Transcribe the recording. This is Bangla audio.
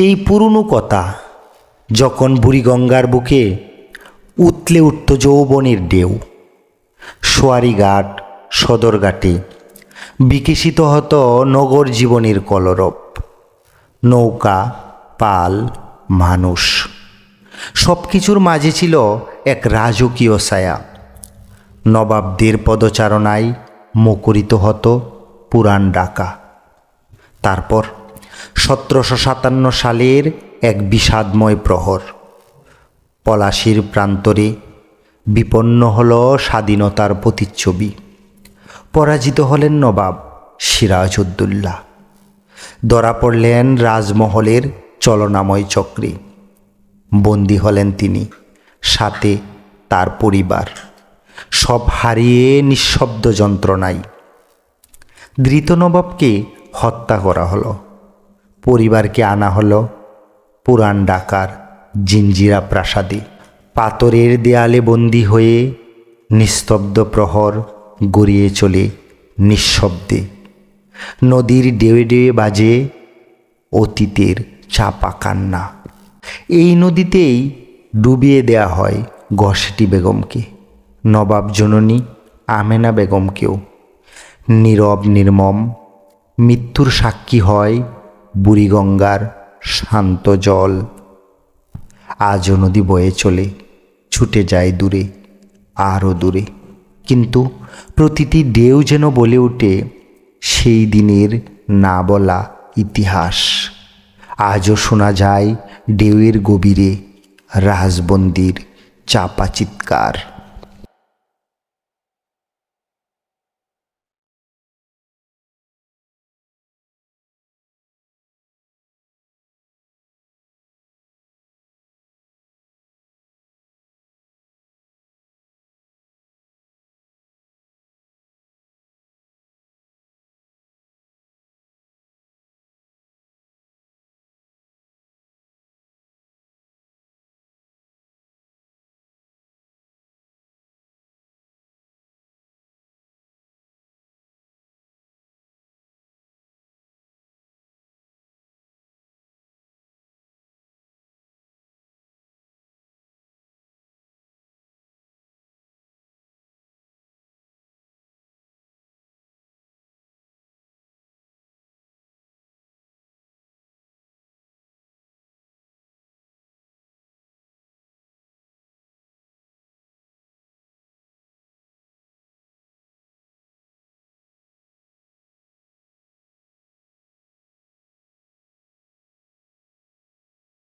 সেই পুরনো কথা যখন বুড়িগঙ্গার বুকে উতলে উঠত যৌবনের ঢেউ। সোয়ারিঘাট সদরঘাটে বিকশিত হতো নগর জীবনের কলরব। নৌকা, পাল, মানুষ সব কিছুর মাঝে ছিল এক রাজকীয় ছায়া। নবাবদের পদচারণায় মুখরিত হতো পুরাণ ডাকা। তারপর সতেরোশো সাতান্ন সালের এক বিষাদময় প্রহর। পলাশির প্রান্তরে বিপন্ন হল স্বাধীনতার প্রতিচ্ছবি। পরাজিত হলেন নবাব সিরাজউদ্দৌলা। ধরা পড়লেন রাজমহলের চলনাময় চক্রে। বন্দী হলেন তিনি, সাথে তার পরিবার। সব হারিয়ে নিঃশব্দ যন্ত্রণায়। ধৃত নবাবকে হত্যা করা হলো। পরিবারকে আনা হলো পুরান ডাকার জিঞ্জিরা প্রাসাদে। পাথরের দেয়ালে বন্দী হয়ে নিস্তব্ধ প্রহর গড়িয়ে চলে নিঃশব্দে। নদীর ডেয়ে ডেয়ে বাজে অতীতের চাপা কান্না। এই নদীতেই ডুবিয়ে দেয়া হয় গসেটি বেগমকে, নবাব জননী আমেনা বেগমকেও। নীরব নির্মম মৃত্যুর সাক্ষী হয় বুড়িগঙ্গার শান্ত জল। আজও নদী বয়ে চলে, ছুটে যায় দূরে, আরও দূরে। কিন্তু প্রতিটি ঢেউ যেন বলে ওঠে, সেই দিনের না বলা ইতিহাস। আজও শোনা যায় ঢেউয়ের গভীরে রাজবন্দির চাপা চিৎকার।